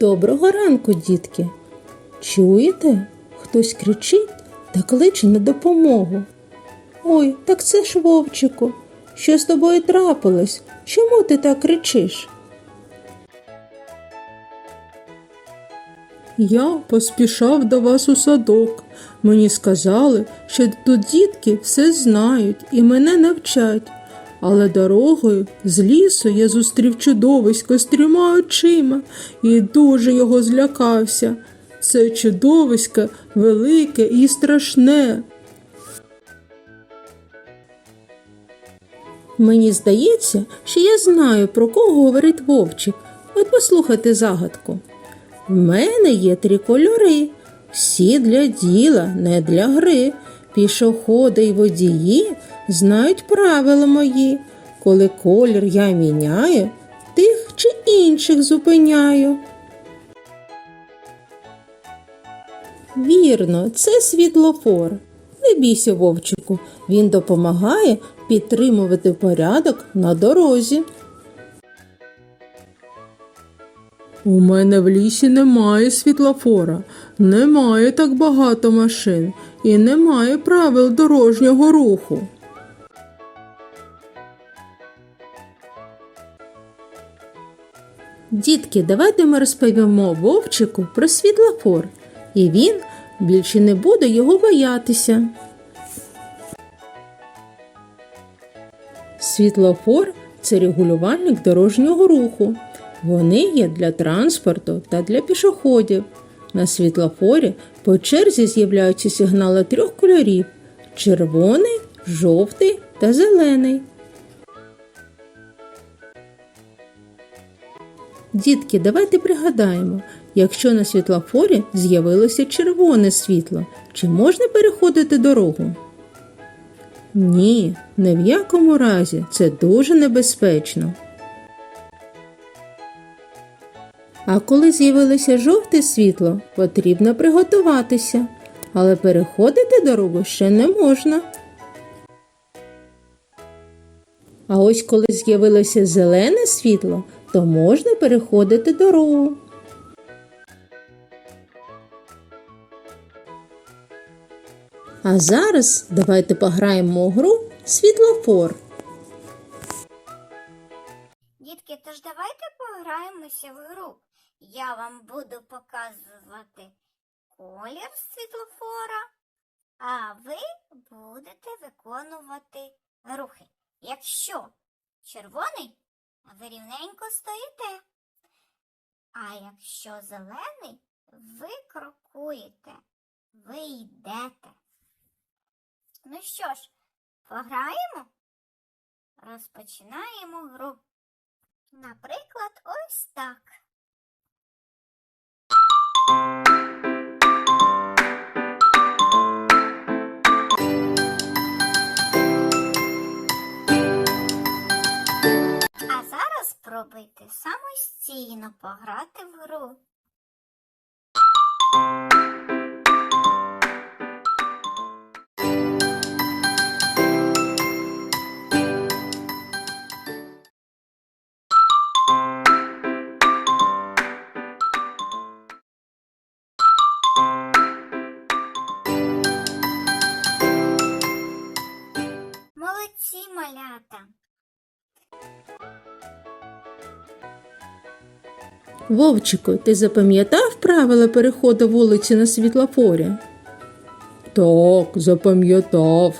Доброго ранку, дітки. Чуєте? Хтось кричить та кличе на допомогу. Ой, так це ж вовчику. Що з тобою трапилось? Чому ти так кричиш? Я поспішав до вас у садок. Мені сказали, що тут дітки все знають і мене навчать. Але дорогою з лісу я зустрів чудовисько з трьома очима і дуже його злякався. Це чудовисько велике і страшне. Мені здається, що я знаю, про кого говорить вовчик. От послухайте загадку. В мене є три кольори, всі для діла, не для гри. Пішоходи й водії знають правила мої. Коли колір я міняю, тих чи інших зупиняю. Вірно, це світлофор. Не бійся, вовчику, він допомагає підтримувати порядок на дорозі. У мене в лісі немає світлофора, немає так багато машин і немає правил дорожнього руху. Дітки, давайте ми розповімо вовчику про світлофор, і він більше не буде його боятися. Світлофор це регулювальник дорожнього руху. Вони є для транспорту та для пішоходів. На світлофорі по черзі з'являються сигнали трьох кольорів: червоний, жовтий та зелений. Дітки, давайте пригадаємо, якщо на світлофорі з'явилося червоне світло, чи можна переходити дорогу? Ні, ні в якому разі це дуже небезпечно. А коли з'явилося жовте світло, потрібно приготуватися, але переходити дорогу ще не можна. А ось коли з'явилося зелене світло, то можна переходити дорогу. А зараз давайте пограємо у гру світлофор. Дітки, тож давайте пограємося в гру. Я вам буду показувати колір світлофора, а ви будете виконувати рухи. Якщо червоний, ви рівненько стоїте. А якщо зелений, ви крокуєте, ви йдете. Ну що ж, пограємо? Розпочинаємо гру. Наприклад, ось так. Самостійно пограти в гру. Вовчику, ти запам'ятав правила переходу вулиці на світлофорі? Так, запам'ятав.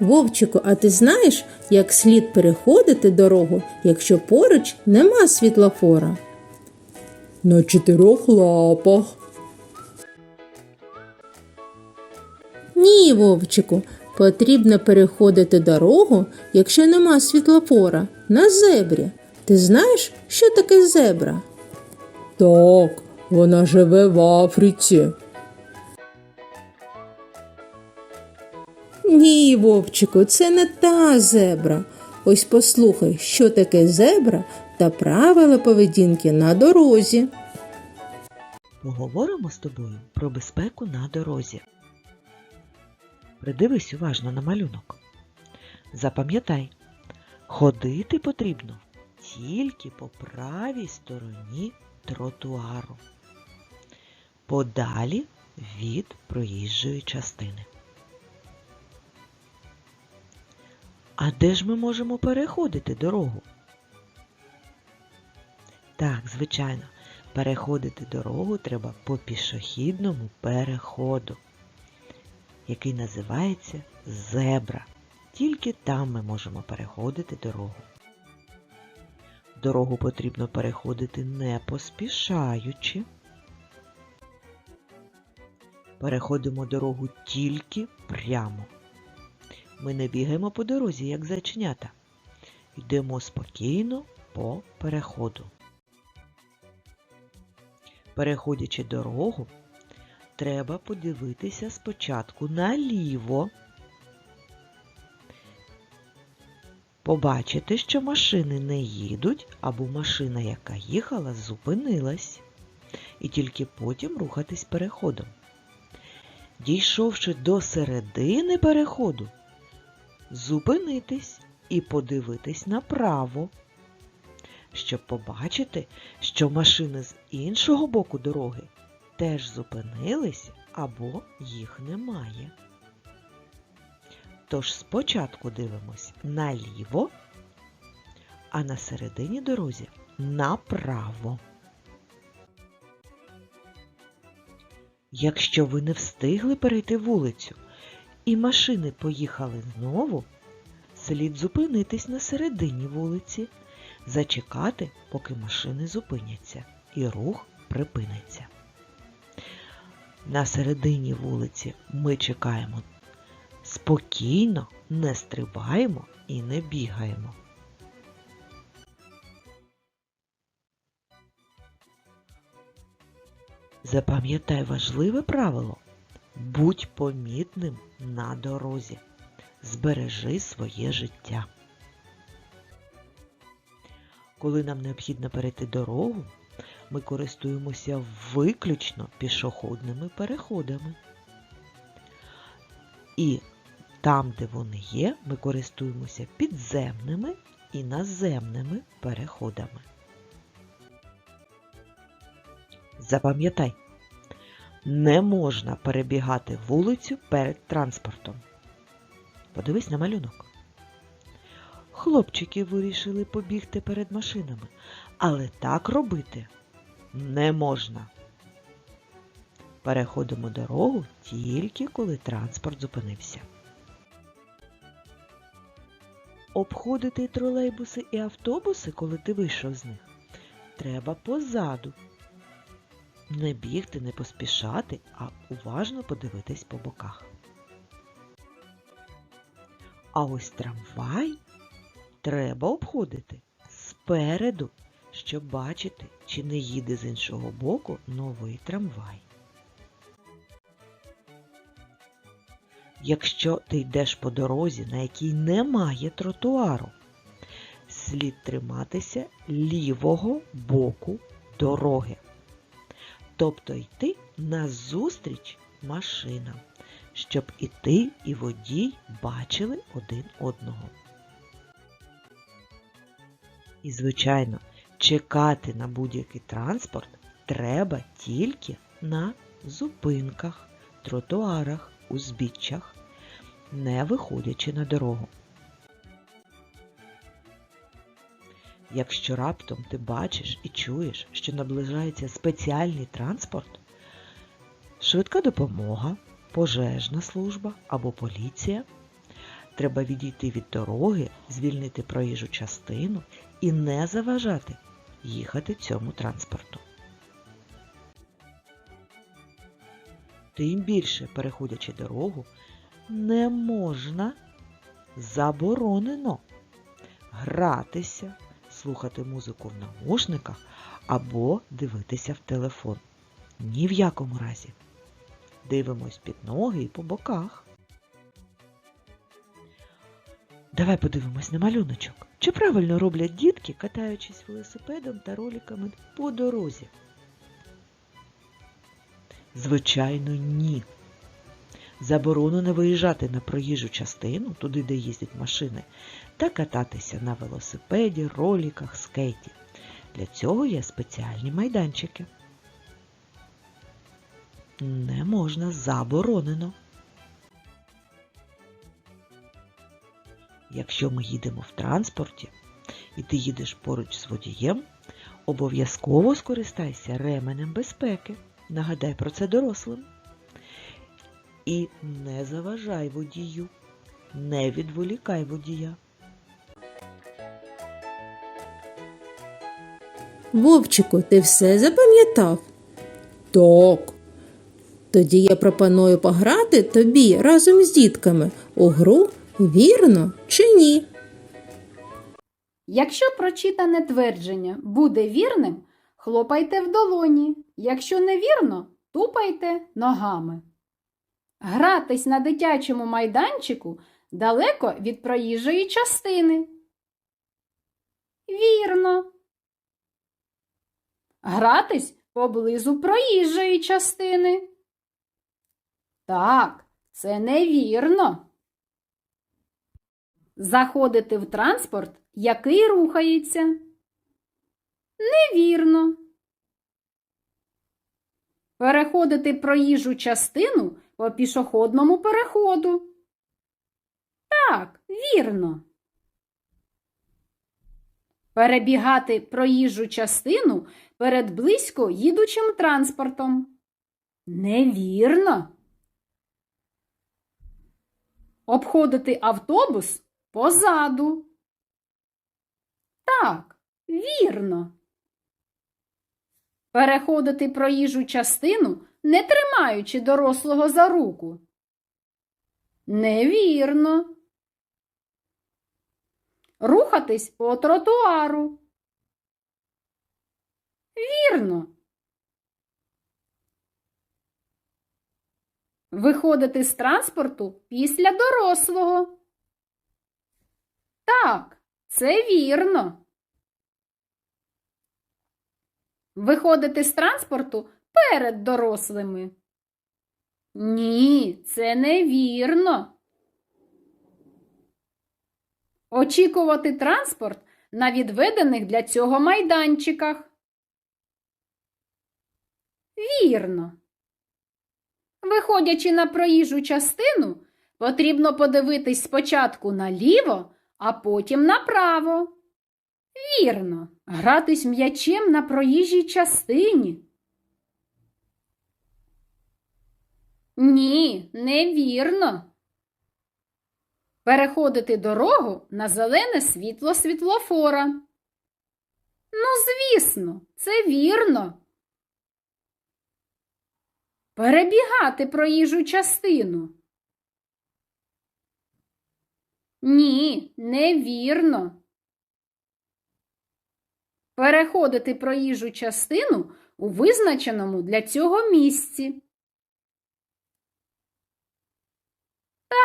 Вовчику, а ти знаєш, як слід переходити дорогу, якщо поруч нема світлофора? На чотирьох лапах. Ні, Вовчику, потрібно переходити дорогу, якщо нема світлофора, на зебрі. Ти знаєш, що таке зебра? Так, вона живе в Африці. Ні, Вовчику, це не та зебра. Ось послухай, що таке зебра та правила поведінки на дорозі. Поговоримо з тобою про безпеку на дорозі. Придивись уважно на малюнок. Запам'ятай, ходити потрібно тільки по правій стороні тротуару, подалі від проїжджої частини. А де ж ми можемо переходити дорогу? Так, звичайно, переходити дорогу треба по пішохідному переходу, який називається зебра. Тільки там ми можемо переходити дорогу. Дорогу потрібно переходити не поспішаючи. Переходимо дорогу тільки прямо. Ми не бігаємо по дорозі, як зайченята. Йдемо спокійно по переходу. Переходячи дорогу, треба подивитися спочатку наліво. Побачити, що машини не їдуть, або машина, яка їхала, зупинилась, і тільки потім рухатись переходом. Дійшовши до середини переходу, зупинитись і подивитись направо, щоб побачити, що машини з іншого боку дороги теж зупинились або їх немає. Тож спочатку дивимось наліво, а на середині дорозі направо. Якщо ви не встигли перейти вулицю і машини поїхали знову, слід зупинитись на середині вулиці, зачекати, поки машини зупиняться і рух припиниться. На середині вулиці ми чекаємо спокійно, не стрибаємо і не бігаємо. Запам'ятай важливе правило. Будь помітним на дорозі. Збережи своє життя. Коли нам необхідно перейти дорогу, ми користуємося виключно пішохідними переходами. І там, де вони є, ми користуємося підземними і наземними переходами. Запам'ятай, не можна перебігати вулицю перед транспортом. Подивись на малюнок. Хлопчики вирішили побігти перед машинами, але так робити не можна. Переходимо дорогу тільки коли транспорт зупинився. Обходити тролейбуси і автобуси, коли ти вийшов з них, треба позаду. Не бігти, не поспішати, а уважно подивитись по боках. А ось трамвай треба обходити спереду, щоб бачити, чи не їде з іншого боку новий трамвай. Якщо ти йдеш по дорозі, на якій немає тротуару, слід триматися лівого боку дороги. Тобто йти назустріч машинам, щоб і ти, і водій бачили один одного. І, звичайно, чекати на будь-який транспорт треба тільки на зупинках, тротуарах, узбіччях, не виходячи на дорогу. Якщо раптом ти бачиш і чуєш, що наближається спеціальний транспорт, швидка допомога, пожежна служба або поліція, треба відійти від дороги, звільнити проїжджу частину і не заважати їхати цьому транспорту. Тим більше, переходячи дорогу, не можна заборонено гратися, слухати музику в навушниках або дивитися в телефон. Ні в якому разі. Дивимось під ноги і по боках. Давай подивимось на малюночок. Чи правильно роблять дітки, катаючись велосипедом та роликами по дорозі? Звичайно, ні. Заборонено виїжджати на проїжджу частину, туди, де їздять машини, та кататися на велосипеді, роліках, скейті. Для цього є спеціальні майданчики. Не можна заборонено. Якщо ми їдемо в транспорті і ти їдеш поруч з водієм, обов'язково скористайся ременем безпеки. Нагадай про це дорослим. І не заважай водію, не відволікай водія. Вовчику, ти все запам'ятав? Так. Тоді я пропоную пограти тобі разом з дітками у гру вірно чи ні. Якщо прочитане твердження буде вірним, хлопайте в долоні. Якщо невірно, тупайте ногами. Гратись на дитячому майданчику далеко від проїжджої частини. Вірно. Гратись поблизу проїжджої частини. Так, це невірно. Заходити в транспорт, який рухається. Невірно. Переходити проїжджу частину по пішохідному переходу. Так, вірно. Перебігати проїжджу частину перед близько їдучим транспортом. Невірно. Обходити автобус позаду. Так, вірно. Переходити проїжджу частину, не тримаючи дорослого за руку. Невірно. Рухатись по тротуару. Вірно. Виходити з транспорту після дорослого. Так, це вірно. Виходити з транспорту перед дорослими. Ні, це невірно. Очікувати транспорт на відведених для цього майданчиках. Вірно. Виходячи на проїжджу частину, потрібно подивитись спочатку наліво, а потім направо. Вірно, гратись м'ячем на проїжджій частині. Ні, невірно. Переходити дорогу на зелене світло світлофора. Ну, звісно, це вірно. Перебігати проїжджу частину. Ні, невірно. Переходити проїжджу частину у визначеному для цього місці.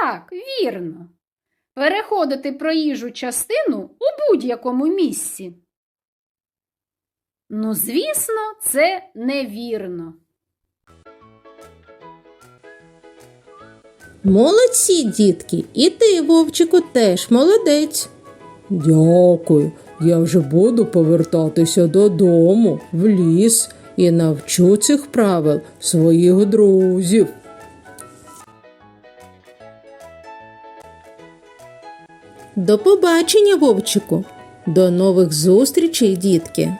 Так, вірно. Переходити проїжджу частину у будь-якому місці. Ну, звісно, це невірно. Молодці, дітки, і ти, Вовчику, теж молодець. Дякую. Я вже буду повертатися додому, в ліс, і навчу цих правил своїх друзів. До побачення, Вовчику. До нових зустрічей, дітки.